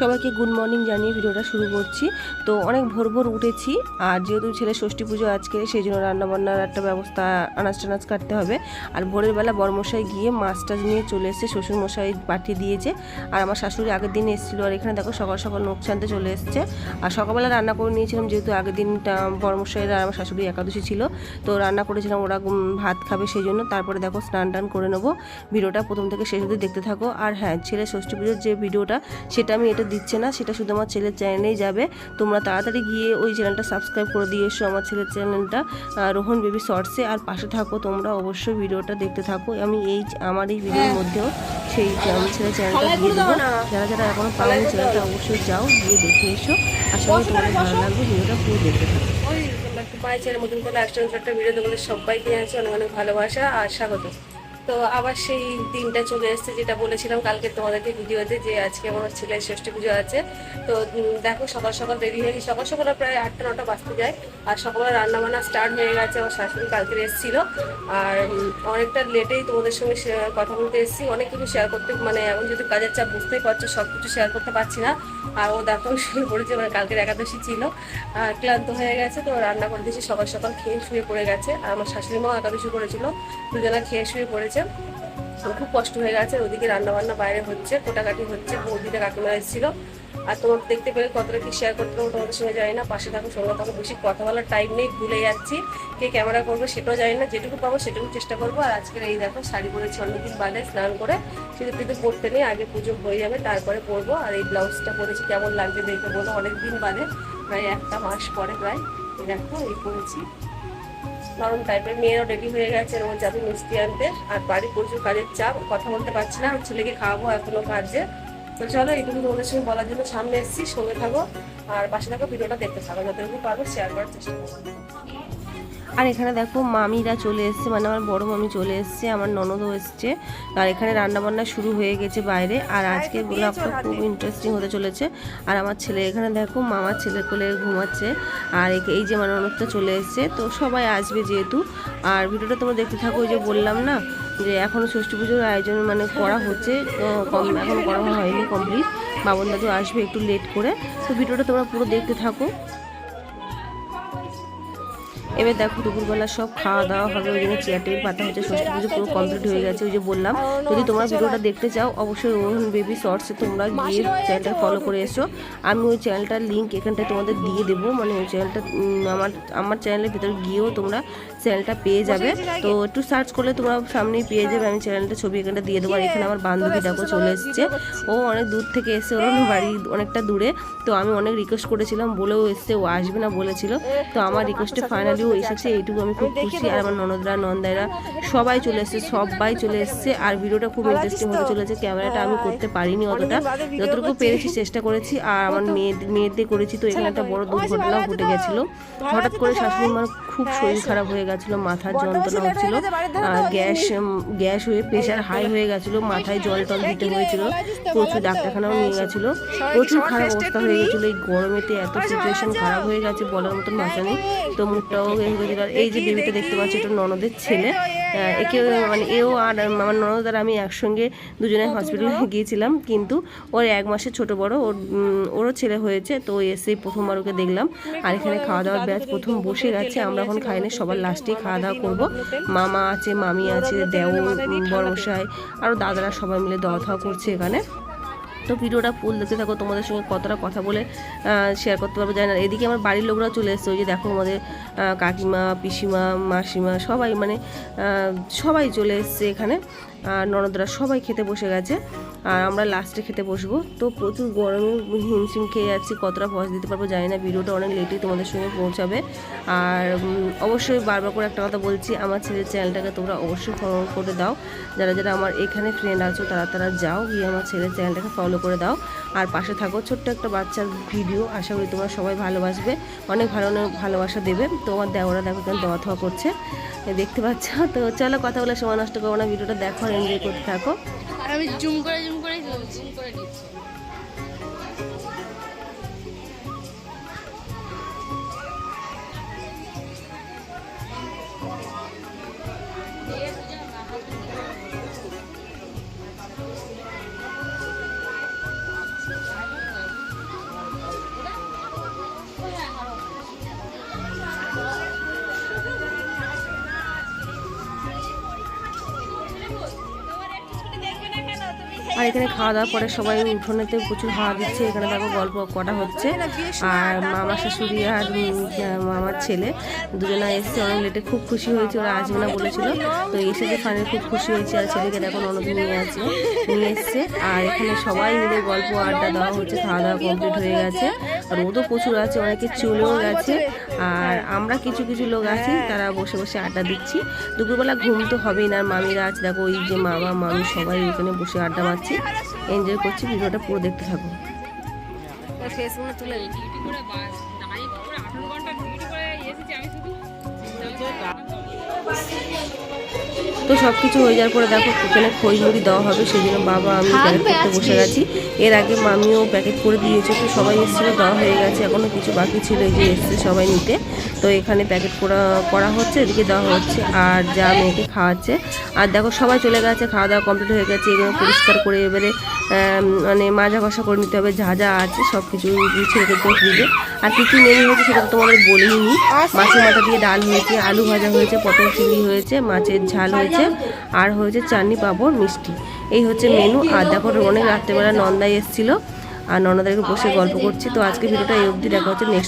সবাইকে good morning জানিয়ে ভিডিওটা শুরু করছি। তো অনেক ভোর ভোর উঠেছি, আর যেহেতু ছেলে ষষ্ঠী পুজো আজকে সেই জন্য রান্নাবান্নার একটা ব্যবস্থা আনাজ টানাজ কাটতে হবে। আর ভোরের বেলা বড়মশাই গিয়ে মাছ টাছ নিয়ে চলে এসেছে, শ্বশুরমশাই পাঠিয়ে দিয়েছে। আর আমার শাশুড়ি আগের দিন এসেছিল, আর এখানে দেখো সকাল সকাল নোখ ছানতে চলে এসেছে। আর সকালবেলা রান্না করে নিয়েছিলাম, যেহেতু আগের দিনটা বড়মশাইয়ের আর আমার শাশুড়ি একাদশী ছিল। তো রান্না করেছিলাম, ওরা ভাত খাবে সেই জন্য তারপরে দেখো স্নান টান করে নেব। ভিডিওটা প্রথম থেকে শেষ অবধি দেখতে থাকো। আর হ্যাঁ ছেলে ষষ্ঠী পুজোর যে ভিডিওটা, সেটা আমি এটা দিচ্ছে না সেটা শুধু আমার ছেলের চ্যানেলেই যাবে। তোমরা তাড়াতাড়ি গিয়ে ওই চ্যানেলটা সাবস্ক্রাইব করে দিয়ে এসো আমার ছেলের চ্যানেলটা রোহন বেবি শর্টসে আর পাশে থাকো তোমরা অবশ্যই ভিডিওটা দেখতে থাকো। আমি এই আমার এই ভিডিওর মধ্যেও সেই আমার ছেলের চ্যানেলটা দিয়ে দেবো। যারা যারা এখনও পাওনি চ্যানেলটা অবশ্যই যাও গিয়ে দেখে এসো। আশা করি তোমাদের ভালো লাগবে ভিডিওটা পুরো দেখতে থাকো। ওই একটু পায়ে ছেড়ে মতন করে একটা ভিডিও তোমাদের সবাইকে আছে অনেক অনেক ভালোবাসা আর স্বাগত তো আবার সেই দিনটা চলে এসেছে যেটা বলেছিলাম কালকে তোমাদেরকে ভিডিওতে যে আজকে আমার ছেলের ষষ্ঠী পুজো আছে। তো দেখো সকাল সকাল রেডি হয়ে। সকাল সকাল প্রায় আটটা নটা বাজতে যায়। আর সকালে রান্না বান্না স্টার্ট হয়ে গেছে, আমার শাশুড়ি কালকে এসেছিল। আর অনেকটা লেটেই তোমাদের সঙ্গে কথা বলতে এসেছি। অনেক কিছু শেয়ার করতে মানে এখন যদি কাজের চাপ বুঝতেই পারছ সব কিছু শেয়ার করতে পারছি না। আর ও দেখো শুয়ে পড়েছে মানে কালকের একাদশী ছিল। আর ক্লান্ত হয়ে গেছে, তো রান্না করে দিয়েছি, সকাল সকাল খেয়ে শুয়ে পড়ে গেছে। আর আমার শাশুড়ি মাও একাদশী করেছিল, দুজনা খেয়ে শুয়ে পড়েছে। আমার খুব কষ্ট হয়ে গেছে, ওদিকে রান্না বান্না বাইরে হচ্ছে, কোটাকাটি হচ্ছে, বৌদিটা কাকিমা এসেছিল। আর তোমার দেখতে পেলে কতটা কি শেয়ার করতে পারব তোমাদের সঙ্গে জানি না, পাশে থাকো, সঙ্গে থাকো, বেশি কথা বলার টাইম নেই, ভুলে যাচ্ছি। কে ক্যামেরা করবে সেটাও জানি না, যেটুকু পাবো সেটুকু চেষ্টা করব। আর আজকের এই দেখো, শাড়ি পরেছি অনেকদিন বাদে, স্নান করে শুধু কিন্তু পড়তে নেই, আগে পুজো হয়ে যাবে, তারপরে পরবো। আর এই ব্লাউজটা পরেছি, কেমন লাগবে দেখে বলো, অনেকদিন বাদে, প্রায় একটা মাস পরে প্রায় দেখো, এই পরেছি। নরম টাইপের মেয়েরাও রেডি হয়ে গেছে রোজ যাবে মিষ্টি আনতে। আর বাড়ি প্রচুর কাজের চাপ, কথা বলতে পারছি না ছেলেকে খাওয়াবো এখনও কাজে। তো চলো, এইটুকু তোমাদের সঙ্গে বলার জন্য সামনে এসেছি, সঙ্গে থাকো, আর পাশে থাকো, ভিডিওটা দেখতে থাকো, যতটুকু পারব শেয়ার করার চেষ্টা করব আর এখানে দেখো মামিরা চলে এসছে মানে আমার বড় মামি চলে এসছে আমার ননদও এসছে। আর এখানে রান্নাবান্না শুরু হয়ে গেছে বাইরে আর আজকে ব্লগটা খুব ইন্টারেস্টিং হতে চলেছে। আর আমার ছেলে এখানে দেখো মামার ছেলে কোলে ঘুমাচ্ছে আর এই যে আমার ননদটা চলে এসছে তো সবাই আসবে যেহেতু। আর ভিডিওটা তোমরা দেখতে থাকো ওই যে বললাম না যে এখনও ষষ্ঠী পুজোর আয়োজন মানে করা হচ্ছে তো কম এখনও করা হয়নি কমপ্লিট বাবন দাদু আসবে একটু লেট করে তো ভিডিওটা তোমরা পুরো দেখতে থাকো। এবার দেখো দুপুরবেলা সব খাওয়া দাওয়া হবে, ওই জন্য চেয়ার টেবিল পাতা হচ্ছে ষষ্ঠী পুজো পুরো কমপ্লিট হয়ে গেছে, ওই যে বললাম। যদি তোমরা ভিডিওটা দেখতে চাও, অবশ্যই রোহন বেবি শর্টসে তোমরা গিয়ে চ্যানেলটা ফলো করে এসো। আমি ওই চ্যানেলটার লিঙ্ক এখানটায় তোমাদের দিয়ে দেবো মানে ওই চ্যানেলটা আমার আমার চ্যানেলের ভিতরে গিয়েও তোমরা চ্যানেলটা পেয়ে যাবে। তো একটু সার্চ করলে তোমরা সামনেই পেয়ে যাবে, আমি চ্যানেলটা ছবি এখানটা দিয়ে দেবো, আর এখানে আমার বান্ধবী দেখো চলে এসছে। ও অনেক দূর থেকে এসে ওর বাড়ি অনেকটা দূরে। তো আমি অনেক রিকোয়েস্ট করেছিলাম, বলেও এসছে, ও আসবে না বলেছিল। তো আমার রিকোয়েস্টে ফাইনালি ও এসেছে এইটুকু আমি খুব খুশি। আর আমার ননদরা নন্দাইরা সবাই চলে এসছে সবাই চলে এসছে। আর ভিডিওটা খুব ইন্টারেস্টিং হতে চলেছে ক্যামেরাটা আমি করতে পারিনি অতটা। যতটুকু পেরেছি চেষ্টা করেছি। আর আমার মেয়ে মেয়েদের করেছি তো এখানে একটা বড় দুর্ঘটনাও ঘটে গেছিল। হঠাৎ করে শাশুড়ি মার খুব শরীর খারাপ হয়ে গেছিল মাথার যন্ত্রণা হচ্ছিল। আর গ্যাস গ্যাস হয়ে প্রেশার হাই হয়ে গেছিল মাথায় জল টল দিতে হয়েছিল। প্রচুর ডাক্তারখানাও নিয়ে গেছিল। প্রচুর খারাপ অবস্থা হয়ে গেছিল এই গরমেতে এত সিচুয়েশন খারাপ হয়ে গেছে বলার মতন ভাষা নেই। তো মুখটাও হয়ে এই যে বেবিটা দেখতে পাচ্ছি, এটা ননদের ছেলে। একে মানে এও আর আমার ননদ আর আমি একসঙ্গে দুজনে হসপিটালে গিয়েছিলাম, কিন্তু ওর এক মাসের ছোট বড়, ওর ওরও ছেলে হয়েছে, তো এসেই প্রথমবার ওকে দেখলাম। আর এখানে খাওয়া দাওয়ার ব্যাচ প্রথম বসে গেছে, আমরা এখন খাইনি সবার লাস্টেই খাওয়া দাওয়া করব। মামা আছে, মামি আছে, দেওর, বড়মশাই আরও দাদারা সবাই মিলে দাওয়া থাওয়া করছে এখানে। তো ভিডিওটা ফুল দেখতে থাকো, তোমাদের সঙ্গে কতটা কথা বলে শেয়ার করতে পারব, জানি না। এদিকে আমার বাড়ির লোকরাও চলে এসছে, ওই যে দেখো আমাদের কাকিমা, পিসিমা, মাসিমা, সবাই মানে সবাই চলে এসছে এখানে। ননদরা সবাই খেতে বসে গেছে। আর আমরা লাস্টে খেতে বসবো। তো প্রচুর গরমে হিমশিম খেয়ে যাচ্ছি, কতটা পয়সা দিতে পারব জানি না। ভিডিওটা অনেক লেটেই তোমাদের সঙ্গে পৌঁছাবে। আর অবশ্যই বারবার করে একটা কথা বলছি, আমার ছেলের চ্যানেলটাকে তোমরা অবশ্যই ফলো করে দাও। যারা যারা আমার এখানে ফ্রেন্ড আছো, তারা তারা যাও, গিয়ে আমার ছেলের চ্যানেলটাকে ফলো করে দাও। আর পাশে থাকো, ছোট্ট একটা বাচ্চার ভিডিও আশা করি তোমরা সবাই ভালোবাসবে, অনেক ভালো ভালোবাসা দেবে। তো আমার দেওয়ারা দেখো কেন দেওয়া থাওয়া করছে। দেখতে পাচ্ছ? তো চলো কথা বলে সময় নষ্ট করব না, ভিডিওটা দেখো এনজয় করতে থাকো। আমি জুম করে জুম করে জুম করে দিচ্ছি আর এখানে খাওয়া দাওয়া পরে সবাই উঠোনেতে প্রচুর হাওয়া দিচ্ছে। এখানে দেখো গল্প করা হচ্ছে। আর মামা শাশুড়ি আর মামার ছেলে দুজনা এসছে। অনেক লেটে খুব খুশি হয়েছে। ওরা আসবে না বলেছিল। তো এসে যে ফাইনাল খুব খুশি হয়েছে। আর ছেলেকে দেখো ননদ নিয়ে আছে, নিয়ে এসছে। আর এখানে সবাই মিলে গল্প আড্ডা দেওয়া হচ্ছে। খাওয়া দাওয়া কমপ্লিট হয়ে গেছে। আর রোদও প্রচুর আছে। অনেকে চলেও গেছে। আর আমরা কিছু কিছু লোক আছি। তারা বসে বসে আড্ডা দিচ্ছি। দুপুরবেলা ঘুম তো হবেই না। মামিরা আছে। দেখো ওই যে মামা, মামি সবাই ওখানে বসে আড্ডা মারছি। এনজয় করছি ভিডিওটা পুরো দেখতে থাকো। ফেসবুকে তুলে ঘণ্টা করে এসেছি আমি শুধু তো সব কিছু হয়ে যাওয়ার পরে দেখো এখানে খই মুড়ি দেওয়া হবে সেই জন্য বাবা আমি প্যাকেট করতে বসে গেছি এর আগে মামিও প্যাকেট করে দিয়েছে তো সবাই এসেছিল দেওয়া হয়ে গেছে এখনও কিছু বাকি ছিল এই যে এসছে সবাই নিতে। তো এখানে প্যাকেট করা করা হচ্ছে এদিকে দেওয়া হচ্ছে আর যা মেয়েকে খাওয়াচ্ছে। আর দেখো সবাই চলে গেছে খাওয়া দাওয়া কমপ্লিট হয়ে গেছে এগুলো পরিষ্কার করে এবারে মানে মাজা ঘষা করে নিতে হবে যা যা আছে সব কিছু রেখে ফ্রিজে আর কী কী মেনু হয়েছে সেটা তো তোমাদের বলিনি। মাছের মাথা দিয়ে ডাল হয়েছে আলু ভাজা হয়েছে পটল চিংড়ি হয়েছে মাছের ঝাল হয়েছে। আর হয়েছে চাটনি পাঁপড়, মিষ্টি। এই হচ্ছে মেনু আর দেখো অনেক রাত্রেবেলা নন্দাই এসেছিল। আর নন্দাদেরকে বসে গল্প করছি। তো আজকে ভিডিওটা এই অবধি। দেখা হচ্ছে নেক্সট